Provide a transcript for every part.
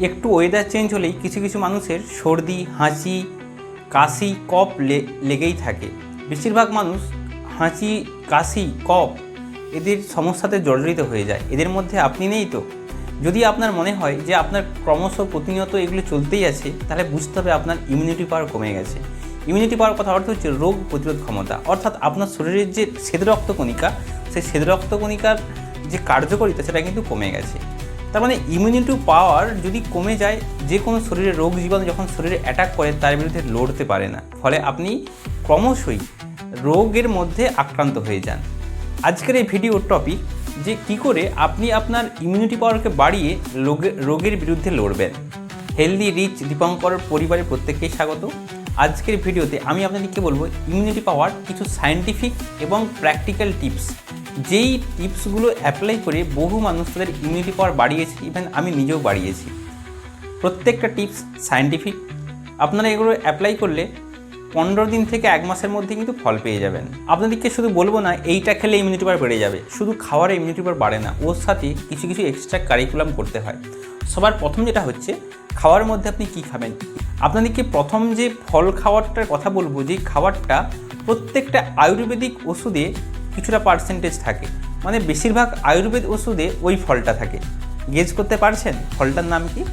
একটু weather change হলেই কিছু কিছু মানুষের সর্দি, হাঁচি, কাশি, কফ লেগেই থাকে। বেশিরভাগ মানুষ হাঁচি, কাশি, কফ এদের সমস্যাতে জর্জরিত হয়ে যায়। এদের মধ্যে আপনি নেই তো? যদি আপনার মনে হয় যে আপনার ক্রমশ প্রতিনিয়ত এগুলো চলতেই আছে, তাহলে বুঝতে হবে আপনার ইমিউনিটি পাওয়ার কমে গেছে। ইমিউনিটি পাওয়ার কথা অর্থ হচ্ছে রোগ প্রতিরোধ ক্ষমতা। অর্থাৎ আপনার শরীরের যে শ্বেত রক্তকণিকা সেই শ্বেত রক্তকণিকার যে কার্যকারিতা, সেটা কিন্তু কমে গেছে। তার মানে ইমিউনিটি পাওয়ার যদি কমে যায়, যে কোনো শরীরে রোগ জীবাণু যখন শরীরে অ্যাটাক করে, তার বিরুদ্ধে লড়তে পারে না। ফলে আপনি ক্রমশই রোগের মধ্যে আক্রান্ত হয়ে যান। আজকের এই ভিডিওর টপিক যে কি করে আপনি আপনার ইমিউনিটি পাওয়ারকে বাড়িয়ে রোগে, রোগের বিরুদ্ধে লড়বেন। হেলদি রিচ দীপঙ্কর পরিবারের প্রত্যেককেই স্বাগত। আজকের ভিডিওতে আমি আপনাদেরকে বলব ইমিউনিটি পাওয়ার কিছু সায়েন্টিফিক এবং প্র্যাকটিক্যাল টিপস যেই টিপসগুলো অ্যাপ্লাই করে বহু মানুষ তাদের ইমিউনিটি পাওয়ার বাড়িয়েছে ইভেন আমি নিজেও বাড়িয়েছি। প্রত্যেকটা টিপস সায়েন্টিফিক আপনারা এগুলো অ্যাপ্লাই করলে পনেরো দিন থেকে এক মাসের মধ্যে কিন্তু ফল পেয়ে যাবেন। আপনাদেরকে শুধু বলব না, এইটা খেলে ইমিউনিটি পাওয়ার বেড়ে যাবে। শুধু খাওয়ার ইমিউনিটি পাওয়ার বাড়ে না, ওর সাথে কিছু কিছু এক্সট্রা কারিকুলাম করতে হয়। সবার প্রথম যেটা হচ্ছে, খাওয়ার মধ্যে আপনি কি খাবেন? আপনাদেরকে প্রথম যে ফল খাওয়ারটার কথা বলব, যে খাবারটা প্রত্যেকটা আয়ুর্বেদিক ওষুধে কিছুটা পার্সেন্টেজ থাকে। মানে বেশিরভাগ আয়ুর্বেদ ওষুধে ওই ফলটা থাকে। গেজ করতে পারছেন? ফলটার নাম কি?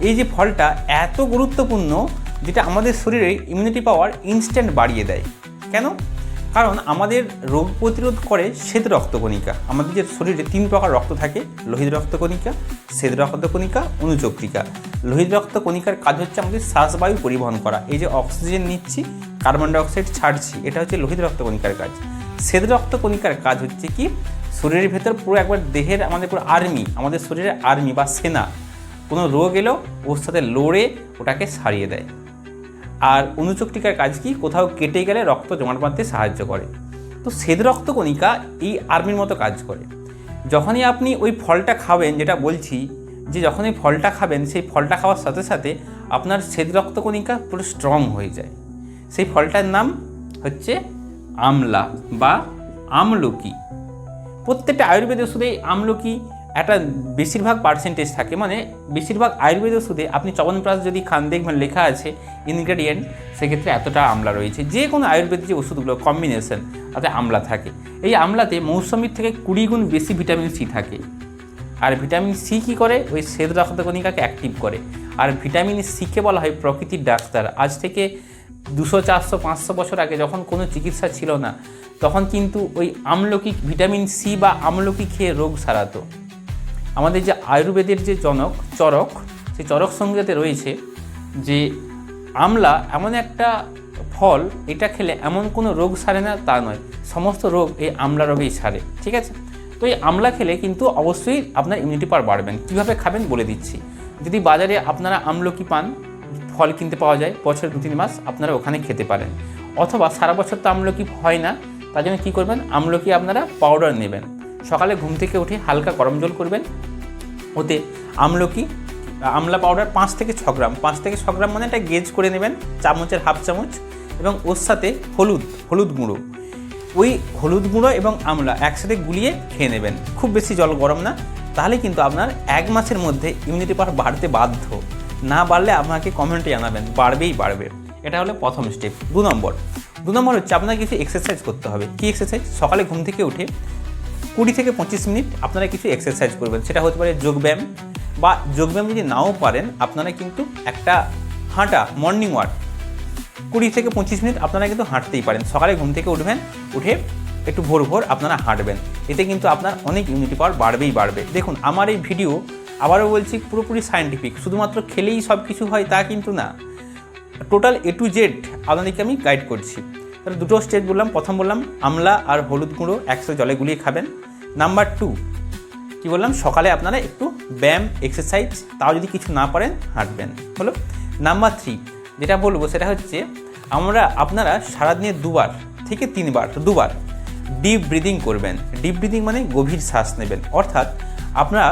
এই যে ফলটা এত গুরুত্বপূর্ণ যেটা আমাদের শরীরে ইমিউনিটি পাওয়ার ইনস্ট্যান্ট বাড়িয়ে দেয়। কেন? কারণ আমাদের রোগ প্রতিরোধ করে শ্বেত রক্তকণিকা। আমাদের যে শরীরে তিন প্রকার রক্ত থাকে, লোহিত রক্তকণিকা, শ্বেত রক্তকণিকা, অনুচক্রিকা। লোহিত রক্তকণিকার কাজ হচ্ছে আমাদের শ্বাসবায়ু পরিবহন করা। এই যে অক্সিজেন নিচ্ছি কার্বন ডাইঅক্সাইড ছাড়ছি, এটা হচ্ছে লোহিত রক্তকণিকার কাজ। শ্বেত রক্তকণিকার কাজ হচ্ছে কি? শরীরের ভেতর পুরো একবার দেহের আমাদের পুরো আর্মি আমাদের শরীরের আর্মি বা সেনা, কোনো রোগ এলো, ওর সাথে লড়ে ওটাকে সারিয়ে দেয়। আর অনুচক্রিকার কাজ কি? কোথাও কেটে গেলে রক্ত জমাট বাঁধতে সাহায্য করে। তো শ্বেত রক্তকণিকা এই আর্মির মতো কাজ করে। যখনই আপনি ওই ফলটা খাবেন, যেটা বলছি, যে যখন এই ফলটা খাবেন, সেই ফলটা খাওয়ার সাথে সাথে আপনার শ্বেত রক্তকণিকা পুরো স্ট্রং হয়ে যায়। সেই ফলটার নাম হচ্ছে আমলা বা আমলকি। প্রত্যেকটা আয়ুর্বেদ ওষুধে আমলকি একটা বেশিরভাগ পার্সেন্টেজ থাকে মানে বেশিরভাগ আয়ুর্বেদ ওষুধে আপনি চবনপ্রাশ যদি খান, দেখবেন লেখা আছে ইনগ্রেডিয়েন্ট সেক্ষেত্রে এতটা আমলা রয়েছে। যে কোনো আয়ুর্বেদ যে ওষুধগুলো কম্বিনেশন তাতে আমলা থাকে। এই আমলাতে মৌসুমির থেকে কুড়ি গুণ বেশি ভিটামিন সি থাকে। আর ভিটামিন সি কী করে? ওই শ্বেত রক্তকণিকাকে অ্যাক্টিভ করে। আর ভিটামিন সিকে বলা হয় প্রকৃতির ডাক্তার। আজ থেকে দুশো, চারশো, পাঁচশো বছর আগে যখন কোনো চিকিৎসা ছিল না, তখন কিন্তু ওই আমলকি ভিটামিন সি বা আমলকি খেয়ে রোগ সারাতো। আমাদের যে আয়ুর্বেদের যে জনক, চরক সেই চরক সংহিতাতে রয়েছে যে আমলা এমন একটা ফল, এটা খেলে এমন কোনো রোগ সারে না তা নয়। সমস্ত রোগ এই আমলা রোগেই সারে, ঠিক আছে? তো এই আমলা খেলে কিন্তু অবশ্যই আপনার ইমিউনিটি পাওয়ার বাড়বেন। কীভাবে খাবেন বলে দিচ্ছি। যদি বাজারে আপনারা আমলকি পান ফল কিনতে পাওয়া যায়, বছর দু তিন মাস আপনারা ওখানে খেতে পারেন। অথবা সারা বছর তো আমলকি হয় না, তার জন্য কী করবেন? আমলকি আপনারা পাউডার নেবেন। সকালে ঘুম থেকে উঠে হালকা গরম জল করবেন। ওতে আমলকি, আমলা পাউডার পাঁচ থেকে ছ গ্রাম। পাঁচ থেকে ছ গ্রাম মানে একটা গেজ করে নেবেন, চামচের হাফ চামচ এবং ওর সাথে হলুদ হলুদ গুঁড়ো। ওই হলুদ গুঁড়ো এবং আমলা একসাথে গুলিয়ে খেয়ে নেবেন। খুব বেশি জল গরম না, তাহলে কিন্তু আপনার এক মাসের মধ্যে ইমিউনিটি পাওয়ার বাড়তে বাধ্য। না বাড়লে আপনাকে কমেন্টে জানাবেন, বাড়বেই বাড়বে। এটা হলো প্রথম স্টেপ দু নম্বর। দু নম্বর হচ্ছে আপনাকে কিছু এক্সারসাইজ করতে হবে। কী এক্সারসাইজ সকালে ঘুম থেকে উঠে কুড়ি থেকে পঁচিশ মিনিট আপনারা কিছু এক্সারসাইজ করবেন। সেটা হতে পারে যোগব্যায়াম বা যোগব্যায়াম যদি নাও পারেন, আপনারা কিন্তু একটা হাঁটা মর্নিং ওয়াক কুড়ি থেকে পঁচিশ মিনিট আপনারা কিন্তু হাঁটতেই পারেন। সকালে ঘুম থেকে উঠবেন, উঠে একটু ভোর ভোর আপনারা হাঁটবেন। এতে কিন্তু আপনার অনেক ইমিউনিটি পাওয়ার বাড়বেই বাড়বে। দেখুন, আমার এই ভিডিও আবারও বলছি পুরোপুরি সায়েন্টিফিক শুধুমাত্র খেলেই সব কিছু হয় তা কিন্তু না। টোটাল এ টু জেড আপনাদেরকে আমি গাইড করছি। তাহলে দুটো স্টেজ বললাম, প্রথম বললাম আমলা আর হলুদ গুঁড়ো একসাথে জলে গুলিয়ে খাবেন। নাম্বার টু কী বললাম, সকালে আপনারা একটু ব্যায়াম এক্সারসাইজ তাও যদি কিছু না পারেন হাঁটবেন। হলো? নাম্বার থ্রি যেটা বলব সেটা হচ্ছে আমরা, আপনারা সারাদিনে দুবার থেকে তিনবার দুবার ডিপ ব্রিদিং করবেন। ডিপ ব্রিদিং মানে গভীর শ্বাস নেবেন। অর্থাৎ আপনারা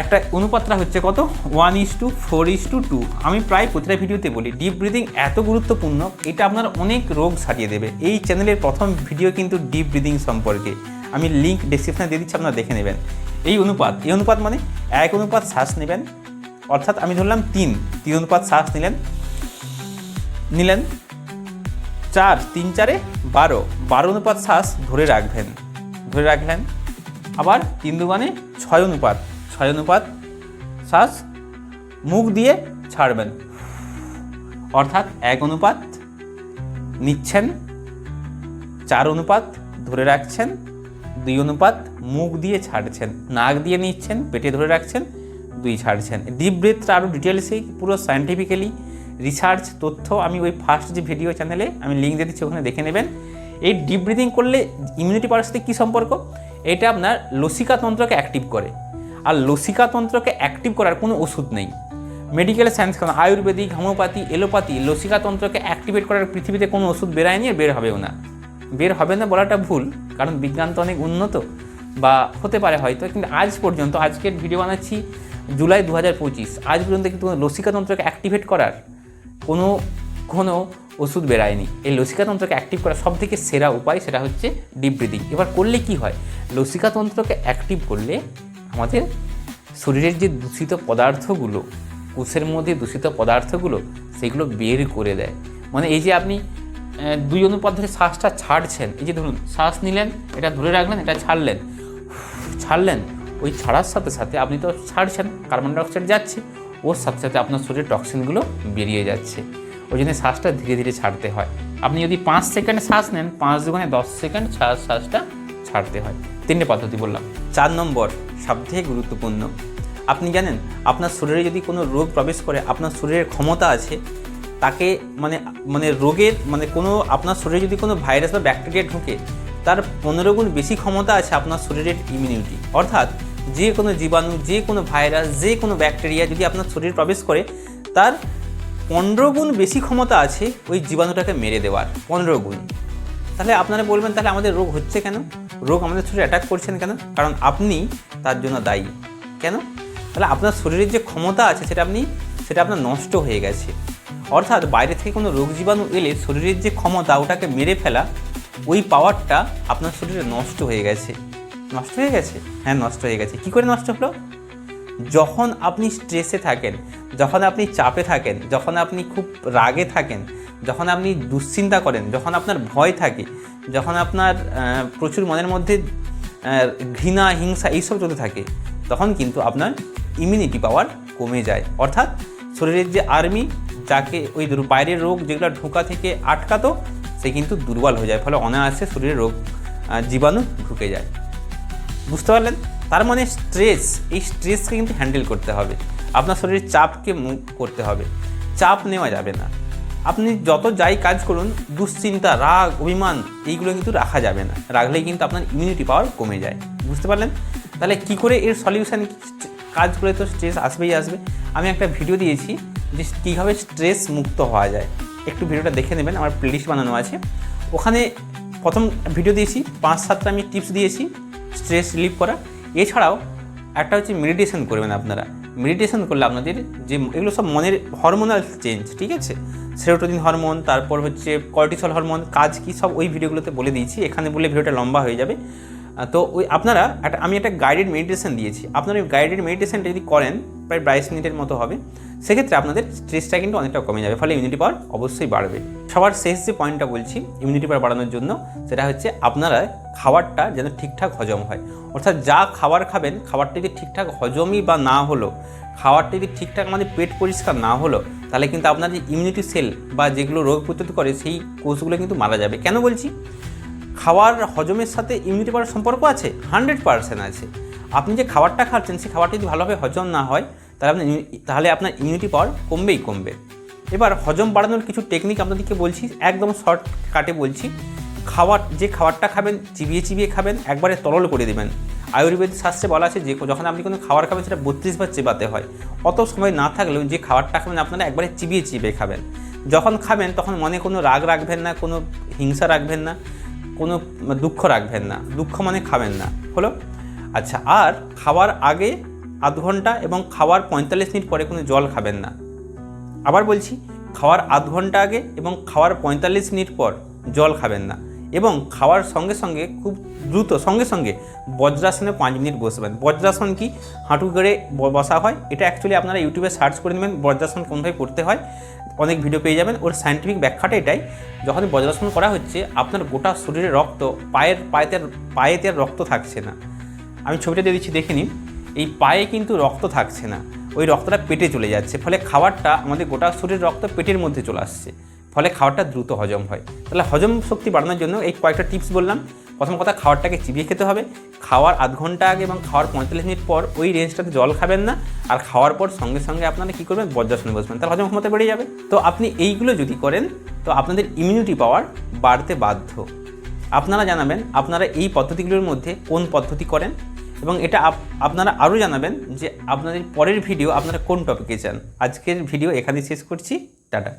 একটা অনুপাতটা হচ্ছে কত? One is to four is to two আমি প্রায় প্রতিটা ভিডিওতে বলি ডিপ ব্রিদিং এত গুরুত্বপূর্ণ, এটা আপনার অনেক রোগ সারিয়ে দেবে। এই চ্যানেলের প্রথম ভিডিও কিন্তু ডিপ ব্রিদিং সম্পর্কে। আমি লিঙ্ক ডিসক্রিপশনে দিয়ে দিচ্ছি, আপনারা দেখে নেবেন। এই অনুপাত এই অনুপাত মানে এক অনুপাত শ্বাস নেবেন, অর্থাৎ আমি ধরলাম তিন তিন অনুপাত শ্বাস নিলেন নিলেন চার, তিন, চারে বারো বারো অনুপাত শ্বাস ধরে রাখবেন, ধরে রাখলেন আবার তিন দুগানে ছয় অনুপাত। ছয় অনুপাত শ্বাস মুখ দিয়ে ছাড়বেন। অর্থাৎ এক অনুপাত নিচ্ছেন, চার অনুপাত ধরে রাখছেন, দুই অনুপাত মুখ দিয়ে ছাড়ছেন, নাক দিয়ে নিচ্ছেন, পেটে ধরে রাখছেন, দুই ছাড়ছেন। ডিপ ব্রেথটা আরও ডিটেলসে পুরো সায়েন্টিফিক্যালি রিসার্চ তথ্য আমি ওই ফার্স্ট যে ভিডিও চ্যানেলে আমি লিঙ্ক দিয়ে দিচ্ছি, ওখানে দেখে নেবেন। এই ডিপ ব্রিদিং করলে ইমিউনিটি পাওয়ার সাথে কী সম্পর্ক? এটা আপনার লসিকা তন্ত্রকে অ্যাক্টিভ করে। আর লসিকা তন্ত্রকে অ্যাক্টিভ করার কোনো ওষুধ নেই। মেডিকেল সায়েন্স কারণ আয়ুর্বেদিক হোমিওপ্যাথি এলোপ্যাথি লসিকা তন্ত্রকে অ্যাক্টিভেট করার পৃথিবীতে কোনো ওষুধ বেরায়নি আর বের হবেও না। বের হবে না বলাটা ভুল, কারণ বিজ্ঞান তো অনেক উন্নত বা হতে পারে হয়তো, কিন্তু আজ পর্যন্ত, আজকের ভিডিও বানাচ্ছি জুলাই দু হাজার পঁচিশ। আজ পর্যন্ত কিন্তু লসিকা তন্ত্রকে অ্যাক্টিভেট করার কোনো কোনো ওষুধ বেরায়নি। এই লসিকাতন্ত্রকে অ্যাক্টিভ করার সব থেকে সেরা উপায় সেটা হচ্ছে ডিপ ব্রিদিং এবার করলে কি হয়? লসিকাতন্ত্রকে অ্যাক্টিভ করলে আমাদের শরীরের যে দূষিত পদার্থগুলো, কোষের মধ্যে দূষিত পদার্থগুলো, সেগুলো বের করে দেয়। মানে এই যে আপনি দুই অনুপাত ধরে শ্বাসটা ছাড়ছেন, এই যে ধরুন, শ্বাস নিলেন, এটা ধরে রাখলেন, এটা ছাড়লেন ছাড়লেন, ওই ছাড়ার সাথে সাথে আপনি তো ছাড়ছেন, কার্বন ডাইঅক্সাইড যাচ্ছে, ওর সাথে সাথে আপনার শরীরের টক্সিনগুলো বেরিয়ে যাচ্ছে। ওই জন্য শ্বাসটা ধীরে ধীরে ছাড়তে হয়। আপনি যদি পাঁচ সেকেন্ড শ্বাস নেন, পাঁচ দুগুণে দশ সেকেন্ড শ্বাস, শ্বাসটা ছাড়তে হয়। তিনটে পদ্ধতি বললাম। চার নম্বর, সবথেকে গুরুত্বপূর্ণ, আপনি জানেন, আপনার শরীরে যদি কোনো রোগ প্রবেশ করে, আপনার শরীরের ক্ষমতা আছে, তাকে মানে মানে রোগের মানে কোনো, আপনার শরীরে যদি কোনো ভাইরাস বা ব্যাকটেরিয়া ঢুকে, তার পনেরো গুণ বেশি ক্ষমতা আছে আপনার শরীরের ইমিউনিটি অর্থাৎ যে কোনো জীবাণু, যে কোনো ভাইরাস, যে কোনো ব্যাকটেরিয়া যদি আপনার শরীরে প্রবেশ করে, তার পনেরো গুণ বেশি ক্ষমতা আছে ওই জীবাণুটাকে মেরে দেওয়ার। পনেরো গুণ। তাহলে আপনারা বলবেন, তাহলে আমাদের রোগ হচ্ছে কেন? রোগ আমাদের শরীরে অ্যাটাক করছেন কেন? কারণ আপনি তার জন্য দায়ী। কেন? তাহলে আপনার শরীরের যে ক্ষমতা আছে, সেটা আপনি, সেটা আপনার নষ্ট হয়ে গেছে। অর্থাৎ বাইরে থেকে কোনো রোগ জীবাণু এলে শরীরের যে ক্ষমতা, ওটাকে মেরে ফেলা, ওই পাওয়ারটা আপনার শরীরে নষ্ট হয়ে গেছে। নষ্ট হয়ে গেছে? হ্যাঁ নষ্ট হয়ে গেছে। কী করে নষ্ট হলো? যখন আপনি স্ট্রেসে থাকেন, যখন আপনি চাপে থাকেন, যখন আপনি খুব রাগে থাকেন যখন আপনি দুশ্চিন্তা করেন, যখন আপনার ভয় থাকে, যখন আপনার প্রচুর মনের মধ্যে ঘৃণা, হিংসা এইসব চলতে থাকে, তখন কিন্তু আপনার ইমিউনিটি পাওয়ার কমে যায়। অর্থাৎ শরীরের যে আর্মি যাকে ওই বাইরের রোগ যেগুলো ঢোকা থেকে আটকাতো, সে কিন্তু দুর্বল হয়ে যায়, ফলে অনায়াসে শরীরে রোগ জীবাণু ঢুকে যায়। বুঝতে পারলেন? তার মানে স্ট্রেস এই স্ট্রেসকে কিন্তু হ্যান্ডেল করতে হবে। আপনার শরীরের চাপকে মুভ করতে হবে। চাপ নেওয়া যাবে না। আপনি যত যাই কাজ করুন, দুশ্চিন্তা, রাগ, অভিমান, এইগুলো কিন্তু রাখা যাবে না। রাখলেই কিন্তু আপনার ইমিউনিটি পাওয়ার কমে যায়। বুঝতে পারলেন? তাহলে কি করে এর সলিউশান কাজ করে তো স্ট্রেস আসবেই আসবে। আমি একটা ভিডিও দিয়েছি, যে কীভাবে স্ট্রেস মুক্ত হওয়া যায়। একটু ভিডিওটা দেখে নেবেন, আমার প্লেলিস্ট বানানো আছে। ওখানে প্রথম ভিডিও দিয়েছি, পাঁচ সাতটা আমি টিপস দিয়েছি স্ট্রেস রিলিভ করা। এছাড়াও একটা হচ্ছে মেডিটেশন করবেন আপনারা। মেডিটেশন করলে আপনাদের যে, এগুলো সব মনের হরমোনাল চেঞ্জ ঠিক আছে? সেরোটোনিন হরমোন, তারপর হচ্ছে কর্টিসল হরমোন, কাজ কী সব ওই ভিডিওগুলোতে বলে দিয়েছি। এখানে বলে ভিডিওটা লম্বা হয়ে যাবে। তো ওই আপনারা একটা, আমি একটা গাইডেড মেডিটেশন দিয়েছি। আপনারা ওই গাইডেড মেডিটেশনটা যদি করেন, প্রায় বাইশ মিনিটের মতো হবে। সেক্ষেত্রে আপনাদের স্ট্রেসটা কিন্তু অনেকটা কমে যাবে, ফলে ইমিউনিটি পাওয়ার অবশ্যই বাড়বে। সবার শেষ যে পয়েন্টটা বলছি ইমিউনিটি পাওয়ার বাড়ানোর জন্য, সেটা হচ্ছে আপনারা খাবারটা যেন ঠিকঠাক হজম হয়। অর্থাৎ যা খাবার খাবেন, খাবারটা যদি ঠিকঠাক হজমই বা না হলো, খাবারটা যদি ঠিকঠাক আমাদের পেট পরিষ্কার না হলো, তাহলে কিন্তু আপনার যে ইমিউনিটি সেল বা যেগুলো রোগ প্রতিরোধ করে, সেই কোষগুলো কিন্তু মারা যাবে। কেন বলছি? খাওয়ার হজমের সাথে ইমিউনিটি পাওয়ার সম্পর্ক আছে? হান্ড্রেড পার্সেন্ট আছে। আপনি যে খাবারটা খাচ্ছেন, সেই খাবারটা যদি ভালোভাবে হজম না হয়, তাহলে ইমিউ- তাহলে আপনার ইমিউনিটি পাওয়ার কমবেই কমবে। এবার হজম বাড়ানোর কিছু টেকনিক আপনাদেরকে বলছি, একদম শর্ট কাটে বলছি। খাবার যে খাবারটা খাবেন, চিবিয়ে চিবিয়ে খাবেন, একবারে তরল করে দেবেন। আয়ুর্বেদ শাস্ত্রে বলা আছে, যে যখন আপনি কোনো খাবার খাবেন, সেটা বত্রিশ বার চেবাতে হয়। অত সময় না থাকলেও যে খাবারটা খাবেন, আপনারা একবারে চিবিয়ে চিবিয়ে খাবেন। যখন খাবেন, তখন মনে কোনো রাগ রাখবেন না, কোনো হিংসা রাখবেন না। কোনো দুঃখ রাখবেন না, দুঃখ মানে খাবেন না, হলো? আচ্ছা আর খাওয়ার আগে আধ ঘণ্টা এবং খাওয়ার পঁয়তাল্লিশ মিনিট পরে কোনো জল খাবেন না। আবার বলছি, খাওয়ার আধ ঘণ্টা আগে এবং খাওয়ার পঁয়তাল্লিশ মিনিট পর জল খাবেন না। এবং খাওয়ার সঙ্গে সঙ্গে খুব দ্রুত, সঙ্গে সঙ্গে বজ্রাসনে পাঁচ মিনিট বসবেন বজ্রাসন কি? হাঁটু ব- বসা হয়। এটা অ্যাকচুয়ালি আপনারা ইউটিউবে সার্চ করে নেবেন, বজ্রাসন কোনভাবে করতে হয়। অনেক ভিডিও পেয়ে যাবেন। ওর সায়েন্টিফিক ব্যাখ্যাটা এটাই যখন বজ্রাসন করা হচ্ছে, আপনার গোটা শরীরে রক্ত, পায়ের, পায়েতে পায়েতে রক্ত থাকছে না। আমি ছবিটা দিয়ে দিচ্ছি, দেখে নিন। এই পায়ে কিন্তু রক্ত থাকছে না। ওই রক্তটা পেটে চলে যাচ্ছে। ফলে খাবারটা আমাদের গোটা শরীরের রক্ত পেটের মধ্যে চলে আসছে। ফলে খাবারটা দ্রুত হজম হয়। তাহলে হজম শক্তি বাড়ানোর জন্য এই কয়েকটা টিপস বললাম। প্রথম কথা খাওয়ারটাকে চিবিয়ে খেতে হবে। খাওয়ার আধ ঘণ্টা আগে এবং খাওয়ার পঁয়তাল্লিশ মিনিট পর ওই রেঞ্জটাতে জল খাবেন না। আর খাওয়ার পর সঙ্গে সঙ্গে আপনারা কী করবেন? বজ্রাসনে বসবেন। তাহলে হজম ক্ষমতা বেড়ে যাবে। তো আপনি এইগুলো যদি করেন, তো আপনাদের ইমিউনিটি পাওয়ার বাড়তে বাধ্য। আপনারা জানাবেন আপনারা এই পদ্ধতিগুলোর মধ্যে কোন পদ্ধতি করেন এবং এটা আপ- আপনারা আরও জানাবেন যে আপনাদের পরের ভিডিও আপনারা কোন টপিকে চান আজকের ভিডিও এখানে শেষ করছি। টাটা।